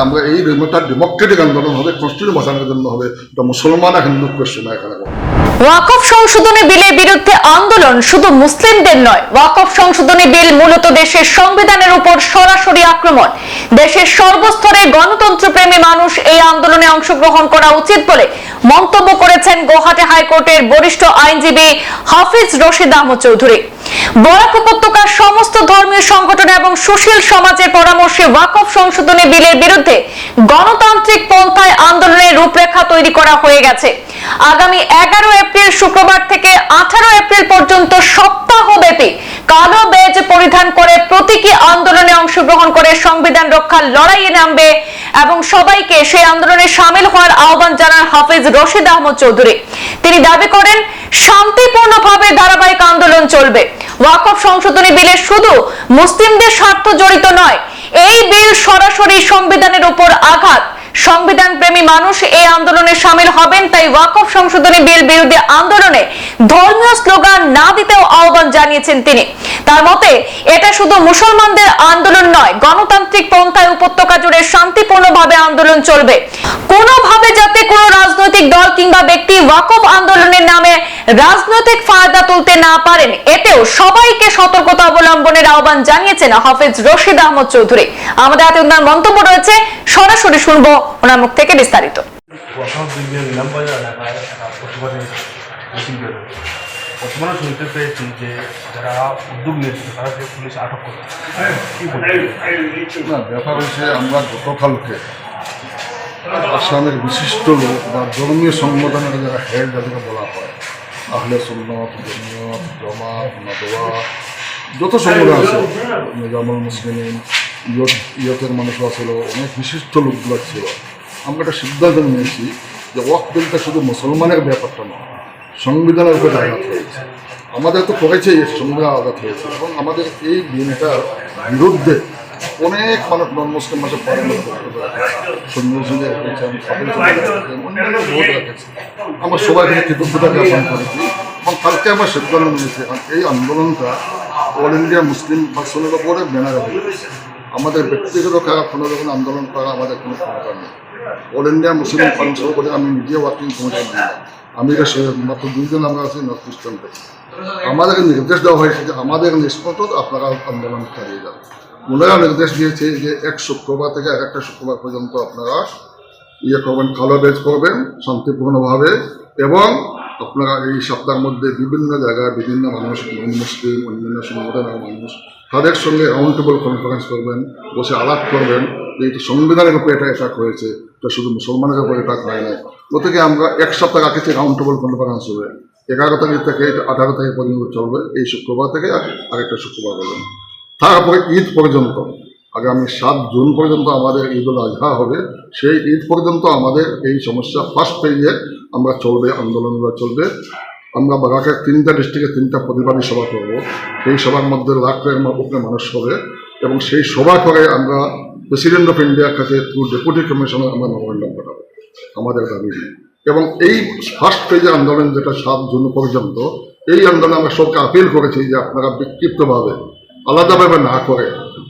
আমরা এই রিমোটটা ডেমোক্রেটিক আন্দোলন হবে কনস্টিটিউশন বাঁচানোর জন্য হবে, এটা মুসলমান হিন্দু কোশ্চেন এখানে ওয়াকফ সংশোধনী বিলের বিরুদ্ধে আন্দোলন শুধু মুসলিমদের নয়, ওয়াকফ সংশোধনী বিল মূলত দেশের সংবিধানের উপর সরাসরি আক্রমণ। দেশের সর্বস্তরে গণতন্ত্র প্রেমী মানুষ এই আন্দোলনে অংশগ্রহণ করা উচিত বলে মন্তব্য করেছেন গুয়াহাটি হাইকোর্টের বরিষ্ঠ আইনজীবী হাফিজ রশিদ আহমদ চৌধুরী। বরাক উপত্যকার সমস্ত ধর্মীয় সংগঠন এবং সুশীল সমাজের পরামর্শে ওয়াকফ সংশোধনী বিলের বিরুদ্ধে গণতান্ত্রিক পন্থায় আন্দোলনের রূপরেখা তৈরি করা হয়ে গেছে। আগামী এগারো এপ্রিল শুক্রবার থেকে আঠারো এপ্রিল পর্যন্ত সপ্তাহব্যাপী কালো বেজ পরিধান করে প্রতীকী আন্দোলনে অংশগ্রহণ করে সংবিধান রক্ষার লড়াইয়ে নামবে এবং সবাইকে সেই আন্দোলনে সামিল হওয়ার আহ্বান জানান হাফিজ রশিদ আহমদ চৌধুরী। তিনি দাবি করেন, শান্তিপূর্ণভাবে ধারাবাহিক আন্দোলন চলবে। ওয়াকফ সংশোধনী বিলে শুধু মুসলিমদের স্বার্থ জড়িত নয়, এই বিল সরাসরি সংবিধানের উপর আঘাত। সংবিধান প্রেমী মানুষ এই আন্দোলনে সামিল হবেন, তাই ওয়াকফ সংশোধনী বিল বিরুদ্ধে আন্দোলনে ধর্মীয় স্লোগান না দিতেও আহ্বান জানিয়েছেন তিনি। তার মতে, এটা শুধু মুসলমানদের আন্দোলন নয়, গণতান্ত্রিক পন্থায় উপত্যকা জুড়ে শান্তিপূর্ণভাবে আন্দোলন চলবে। কোনোভাবে যাতে কোনো রাজনৈতিক দল কিংবা ব্যক্তি ওয়াকফ আন্দোলনের নামে রাজনৈতিক ফায়দা তুলতে না পারেন, এতেও সবাইকে সতর্কতা অবলম্বনের আহ্বান জানিয়েছেন হাফেজ রশিদ আহমদ চৌধুরী। আমাদের হাতে ওনার মন্তব্য রয়েছে, সরাসরি শুনব ওনার মুখ থেকে বিস্তারিত। বর্তমানে শুনতে পেয়েছি যে যারা উদ্যোগ নিয়েছিল তাদেরকে পুলিশ আটক করে না, ব্যাপার হচ্ছে আমরা গতকালকে আসামের বিশিষ্ট লোক বা ধর্মীয় সংগঠনের যারা হেড যাদেরকে বলা হয়, আহলে সুন্নত জমিয়ত জমাত নদোয়া যত সংগঠন আছে, নিজামুল মুসলিম ইয়ত, ইয়তের মানুষও ছিল, অনেক বিশিষ্ট লোকগুলো ছিল, আমরা একটা সিদ্ধান্ত নিয়েছি যে ওয়াক বিলটা শুধু মুসলমানের ব্যাপারটা নয় সংবিধানের উপরে আঘাত হয়েছে। আমাদের তো করেছে সংবিধান আঘাত হয়েছে এবং আমাদের এই বিলটার বিরুদ্ধে অনেক মানুষ নন মুসলিম মাসে আমরা সবাই থেকে কৃতজ্ঞতা জ্ঞাপন করেছি এবং কালকে আমরা সিদ্ধান্ত নিয়েছি এই আন্দোলনটা অল ইন্ডিয়া মুসলিম ভাষণের ওপরে ব্যানার হয়েছে আমাদের ব্যক্তিগত খারাপ কোনো রকম আন্দোলন করা আমাদের কোনো ক্ষমতা নেই। অল ইন্ডিয়া মুসলিম কাউন্সিল করে আমি নিজে ওয়ার্কিং কমিটি দিলাম আমি এটা সে- মাত্র দুইজন আমরা আছি নর্থ ইস্টার্ন আমাদেরকে নির্দেশ দেওয়া হয়েছে যে আমাদের নিষ্পত আপনারা আন্দোলন চালিয়ে যান। ওনারা নির্দেশ দিয়েছে যে এক শুক্রবার থেকে এক একটা শুক্রবার পর্যন্ত আপনারা ইয়ে করবেন কালো বেজ করবেন শান্তিপূর্ণভাবে এবং আপনারা এই সপ্তাহের মধ্যে বিভিন্ন জায়গায় বিভিন্ন মানুষ মুসলিম, অন্যান্য সংগঠনের মানুষ, তাদের সঙ্গে রাউন্ড টেবল কনফারেন্স করবেন, বসে আলাপ করবেন। যে এটা সংবিধানের উপরে এটা অ্যাটাক হয়েছে এটা শুধু মুসলমানের উপরে অ্যাটাক হয় নাই। ওদিকে আমরা এক সপ্তাহ আগে থেকে রাউন্ড টেবল কনফারেন্স হবে এগারো তারিখ থেকে আঠারো তারিখ পর্যন্ত চলবে। এই শুক্রবার থেকে আর আরেকটা শুক্রবার পর্যন্ত। তারপরে ঈদ পর্যন্ত, আগামী সাত জুন পর্যন্ত আমাদের ঈদ উল আজহা হবে। সেই ঈদ পর্যন্ত আমাদের এই সমস্যা ফার্স্ট পেজে আমরা চলবে, আন্দোলনগুলো চলবে। আমরা বারাকের তিনটা ডিস্ট্রিক্টে তিনটা প্রতিবাদী সভা করব। সেই সভার মধ্যে লাখের উপরে মানুষ হবে এবং সেই সভা করে আমরা প্রেসিডেন্ট অফ ইন্ডিয়ার কাছে থ্রু ডেপুটি কমিশনার আমরা মেমোরেন্ডাম পাঠাবো। আমাদের দাবি এবং এই ফার্স্ট পেজে আন্দোলন যেটা সাত জুন পর্যন্ত, এই আন্দোলন আমরা সবকে আপিল করেছি যে আপনারা বিক্ষিপ্তভাবে আলাদাভাবে না করে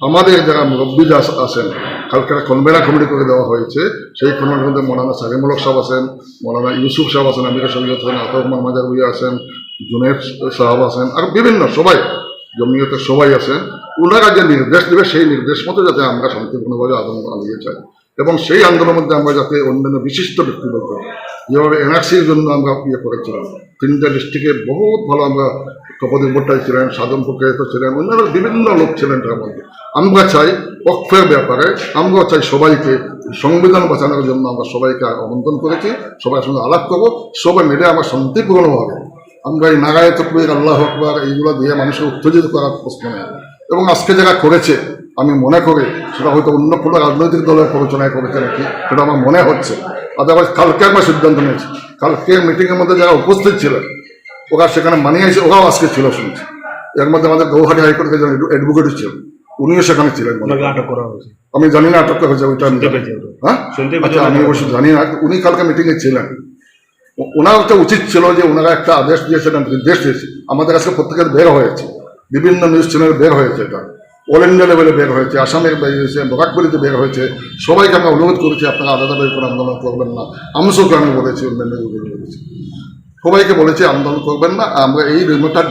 আমাদের যারা মুরব্বী আছেন কালকে কনভেনার কমিটি করে দেওয়া হয়েছে, সেই কনভেনার মধ্যে মৌলানা সালিমুলক সাহেব আছেন, মৌলানা ইউসুফ সাহেব আছেন, আমির শরীয়ত আছেন আতর মাজার আছেন, জুনেদ সাহেব আছেন, আর বিভিন্ন সবাই, জমিয়তের সবাই আছেন। ওনারা যে নির্দেশ দেবে, সেই নির্দেশ মতো যাতে আমরা শান্তিপূর্ণভাবে আন্দোলন চালিয়ে যাই এবং সেই আন্দোলনের মধ্যে আমরা যাতে অন্যান্য বিশিষ্ট ব্যক্তিবর্গ, যেভাবে এনআরসির জন্য আমরা ইয়ে করেছিলাম, তিনটা ডিস্ট্রিক্টে বহুত ভালো আমরা কপদি ভট্টাই ছিলেন সাধনপুর তো ছিলেন, অন্যান্য বিভিন্ন লোক ছিলেন তার মধ্যে। আমরা চাই পক্ষের ব্যাপারে, আমরা চাই সবাইকে সংবিধান বাঁচানোর জন্য আমরা সবাইকে আমন্ত্রণ করেছি, সবার সঙ্গে আলাপ করব, সবাই মিলে আমরা শান্তিপূর্ণভাবে। আমরা এই নাগায় তকবির, আল্লাহ আকবর, এইগুলো দিয়ে মানুষকে উত্তেজিত করার প্রশ্ন নেই। এবং আজকে যারা করেছে আমি মনে করি সেটা হয়তো অন্য কোনো রাজনৈতিক দলের প্ররোচনায় করেছে নাকি সেটা আমার মনে হচ্ছে। আদারওয়াইজ কালকে আমরা সিদ্ধান্ত নিয়েছি। কালকে মিটিংয়ের মধ্যে যারা উপস্থিত ছিলেন ওরা সেখানে মানিয়েছে ওরাও আজকে ছিল শুনছি। এর মধ্যে আমাদের গৌহাটি হাইকোর্টের একজন অ্যাডভোকেট ছিলেন। উনিও সেখানে ছিলেন। আটক করা হয়েছে। আমি জানি না আটক হয়েছে ওইটা। হ্যাঁ? আচ্ছা আমি ওনাকে অবশ্য জানি না। উনি কালকে মিটিংয়ে ছিলেন। ওনার একটা উচিত ছিল যে ওনারা একটা আদেশ দিয়েছেন নির্দেশ দিয়েছে। আমাদের কাছে প্রত্যেকের বের হয়েছে। বিভিন্ন নিউজ চ্যানেল বের হয়েছে এটা। অল ইন্ডিয়া লেভেলে বের হয়েছে, আসামের বের হয়েছে বরাকবলিতে বের হয়েছে। সবাইকে আমরা অনুরোধ করেছি, আপনারা আলাদা করে আন্দোলন করবেন না। আমসকে আমি বলেছি, অন্যান্য বলেছি। সবাইকে বলেছে, আন্দোলন করবেন না। আমরা এই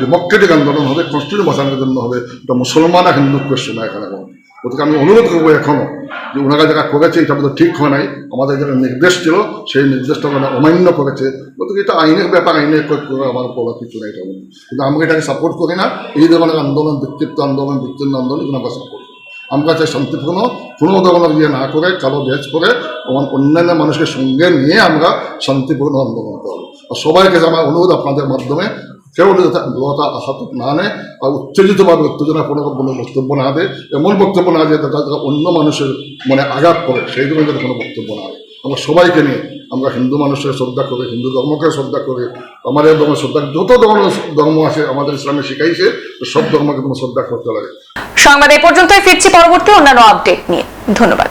ডেমোক্রেটিক আন্দোলন হবে কনস্টিটিউশন বাঁচানোর জন্য হবে। এটা মুসলমান হিন্দু কোয়েশ্চেন এখানে ওদেরকে আমি অনুরোধ করব এখনও যে ওনারা যারা করেছে এটা বোধহয় ঠিক হয় নাই। আমাদের যেটা নির্দেশ ছিল, সেই নির্দেশটা ওনারা অমান্য করেছে। ওদেরকে এটা আইনের ব্যাপার, আইনের করে আমার বলার কিছু নাই, এটা কিন্তু আমরা এটাকে সাপোর্ট করি না। এই ধরনের আন্দোলন, বিক্ষিপ্ত আন্দোলন, বিচ্ছিন্ন আন্দোলন, এগুলো আমরা সাপোর্ট আমরা চাই শান্তিপূর্ণ, কোনো ধরনের ইয়ে না করে, কালো বেচ করে অন্যান্য মানুষকে সঙ্গে নিয়ে আমরা শান্তিপূর্ণ আন্দোলন করব। আর সবাইকে আমার অনুরোধ আপনাদের মাধ্যমে কেউ আগ্রহতা আহত না নেয় আর উত্তেজিতভাবে উত্তেজনাপূর্ণ কোনো বক্তব্য না দেয়। এমন বক্তব্য না দেয় যাতে তারা অন্য মানুষের মনে আঘাত করে, সেই জন্য যাতে কোনো বক্তব্য না দেয়। আমরা সবাইকে নিয়ে, আমরা হিন্দু মানুষের শ্রদ্ধা করে, হিন্দু ধর্মকে শ্রদ্ধা করে, আমাদের ধর্ম শ্রদ্ধা, যত ধরনের ধর্ম আছে আমাদের ইসলামে শিখাইছে, সব ধর্মকে তোমার শ্রদ্ধা করতে লাগে। সংবাদ এই পর্যন্তই, ফিরছি পরবর্তী অন্যান্য আপডেট নিয়ে। ধন্যবাদ।